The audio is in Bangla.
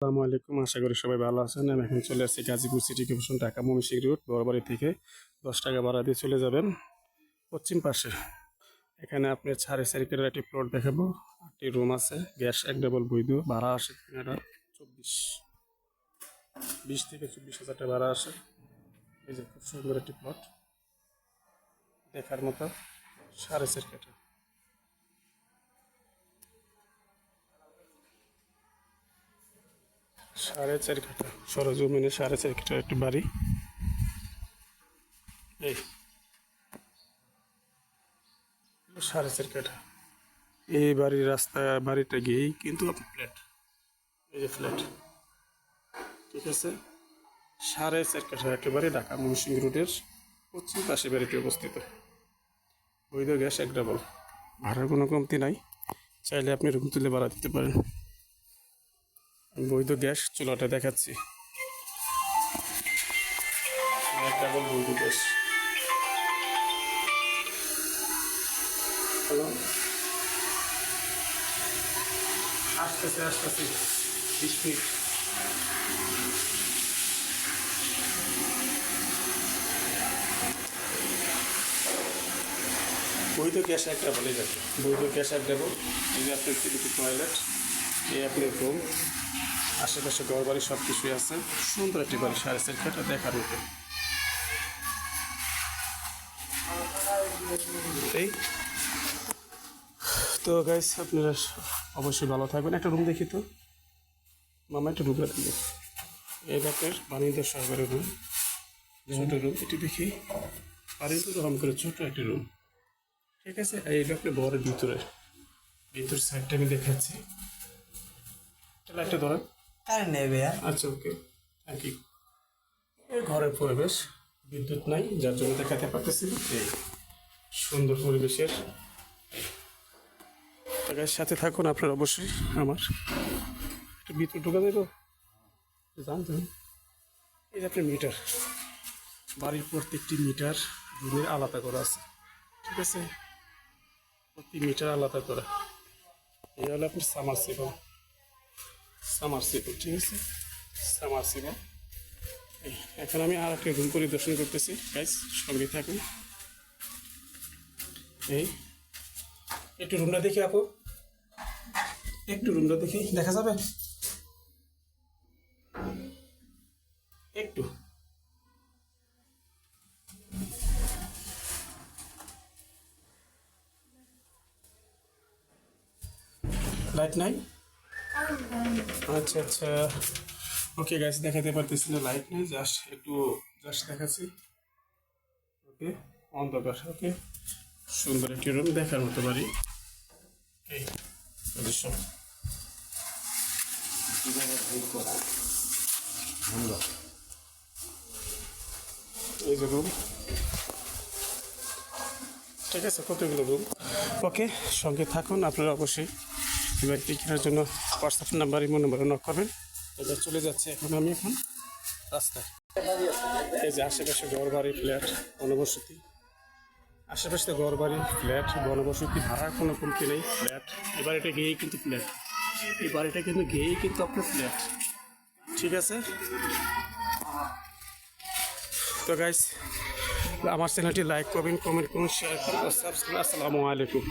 আসসালামু আলাইকুম। আশা করি সবাই ভালো আছেন। আমি এখন চলে আসছি গাজীপুর সিটি কর্পোরেশন, ঢাকা মমিশিক রুট বড়বাড়ি থেকে দশ টাকা ভাড়া দিয়ে চলে যাবেন পশ্চিম পাশে। এখানে আপনি সাড়ে সারিকের একটি প্লট দেখাবো। একটি রুম আছে গ্যাস এক ডাবল বৈধ, ভাড়া আসে এটা চব্বিশ, বিশ থেকে চব্বিশ হাজার টাকা ভাড়া আসে। এই যে খুব সুন্দর একটি প্লট দেখার মতো সাড়ে সারিকেটা সাড়ে চার কাঠা। সরজমিনে সাড়ে চার কাঠা একটি বাড়ি। এই। সাড়ে চার কাঠা। এই বাড়ির রাস্তা, বাড়িটা গিয়েই কিন্তু ফ্ল্যাট এই যে ফ্ল্যাট ঠিক আছে? সাড়ে চার কাঠা একেবারে ঢাকা মহসিং রোডের পশ্চিম পাশে বাড়িটি অবস্থিত। বৈধ গ্যাস এক ডাবল ভাড়ার কোনো কমতি নাই। চাইলে আপনি রুম তুলে ভাড়া দিতে পারেন। বৈধ গ্যাস চুলাটা দেখাচ্ছি। বৈধ গ্যাস। হ্যালো? আসতেছে আসতেছে। বিশ মিনিট। বৈধ গ্যাস এক ডাবল এই যাচ্ছে বৈধ গ্যাস এক ডাবল এই আপনার টয়লেট রুম আশেপাশে ঘর বাড়ি সব কিছুই আছে। সুন্দর একটি বাড়ি, সাড়ে কাটা দেখার মতো। এই। তো গাইস আপনারা অবশ্যই ভালো থাকবেন। একটা রুম দেখি তো। মামা, একটা রুম রাখি এই আপনার বাণিজ্য সহকারের রুম ছোট রুম এটি দেখি। বাণিজ্য রকম করে ছোট একটি রুম ঠিক আছে? এই আপনার বড় ভিতরে। ভিতর সাইডটা আমি দেখাচ্ছি। একটা ধরেন। কারেন্ট নেবে আচ্ছা ওকে থ্যাংক ইউ এই ঘরের পরিবেশ বিদ্যুৎ নাই যার জন্য দেখাতে পারতেছি। এই সুন্দর পরিবেশের। জায়গার সাথে থাকুন আপনার অবশ্যই আমার। একটু ভিতরে ঢোকা দেবো। জানতেন এই যে আপনার মিটার। বাড়ির প্রত্যেকটি মিটার রুমের আলাদা করা আছে। ঠিক আছে? প্রতি মিটার আলাদা করা। এই হলো আপনার সামার সেবা। সামারসিবল ঠিক আছে? সামারসিবল এখন আমি আর একটা রুম পরিদর্শন করতেছি গাইস সঙ্গে থাকুন। এই, একটু রুমটা দেখি আপু একটু রুমটা দেখি, দেখা যাবে? একটু। লাইট নাই? আচ্ছা আচ্ছা। ওকে গাছ দেখাতে পারতেছি না লাইট নেই জাস্ট একটু জাস্ট দেখাচ্ছি। ওকে অন্ধকার ওকে সুন্দর একটি রুম দেখার মতো বাড়ি। এই সদস্য এই যে রুম ঠিক আছে, কতগুলো রুম ওকে সঙ্গে থাকুন, আপনারা অবশ্যই। এবার কেনার জন্য হোয়াটসঅ্যাপ নাম্বার ইমো নাম্বারে নক করবেন। এবার চলে যাচ্ছে এখন আমি এখন রাস্তায়। এই যে আশেপাশে ঘর বাড়ি ফ্ল্যাট বনবসতি। আশেপাশে ঘর বাড়ি ফ্ল্যাট বনবসতি, ভাড়ার কোনো কমতি নেই ফ্ল্যাট এই বাড়িটা গিয়েই কিন্তু ফ্ল্যাট এই বাড়িটা কিন্তু গিয়েই কিন্তু আপনার ফ্ল্যাট ঠিক আছে? তো গাইস আমার চ্যানেলটি লাইক করবেন কমেন্ট করুন শেয়ার করুন। সাবস্ক্রাইব আসসালামু আলাইকুম।